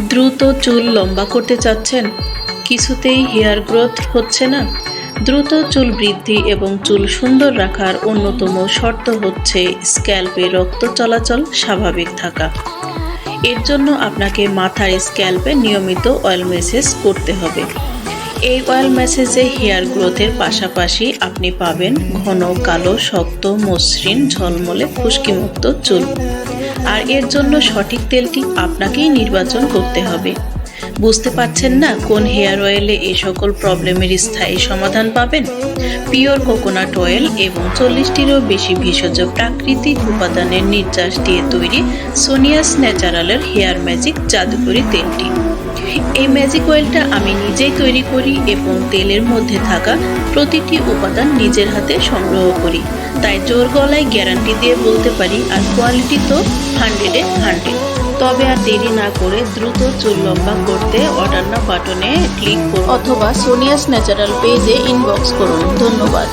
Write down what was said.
দ্রুত চুল লম্বা করতে চাচ্ছেন, কিছুতেই হেয়ার গ্রোথ হচ্ছে না। দ্রুত চুল বৃদ্ধি এবং চুল সুন্দর রাখার অন্যতম শর্ত হচ্ছে স্ক্যাল্পে রক্ত চলাচল স্বাভাবিক থাকা। এর জন্য আপনাকে মাথার স্ক্যাল্পে নিয়মিত অয়েল ম্যাসেজ করতে হবে। এই অয়েল ম্যাসেজে হেয়ার গ্রোথের পাশাপাশি আপনি পাবেন ঘন, কালো, শক্ত, মসৃণ, ঝলমলে খুশকিমুক্ত চুল। আর এর জন্য সঠিক তেলটি আপনাকেই নির্বাচন করতে হবে। বুঝতে পারছেন না কোন হেয়ার অয়েলে এ সকল প্রবলেমের স্থায়ী সমাধান পাবেন? পিওর কোকোনাট অয়েল এবং চল্লিশটিরও বেশি ভেষজ প্রাকৃতিক উপাদানের নির্যাস দিয়ে তৈরি সোনিয়াস ন্যাচারালের হেয়ার ম্যাজিক জাদুকরি তেলটি। এই ম্যাজিক অয়েলটা আমি নিজেই তৈরি করি এবং তেলের মধ্যে থাকা প্রতিটি উপাদান নিজের হাতে সংগ্রহ করি। তাই জোর গলায় গ্যারান্টি দিয়ে বলতে পারি, আর কোয়ালিটি তো হান্ড্রেডে হান্ড্রেড তবে আর দেরি না করে দ্রুত চুল লম্বা করতে অর্ডার না বাটনে ক্লিক করুন। অথবা সোনিয়াস ন্যাচারাল পেজে ইনবক্স করুন। ধন্যবাদ।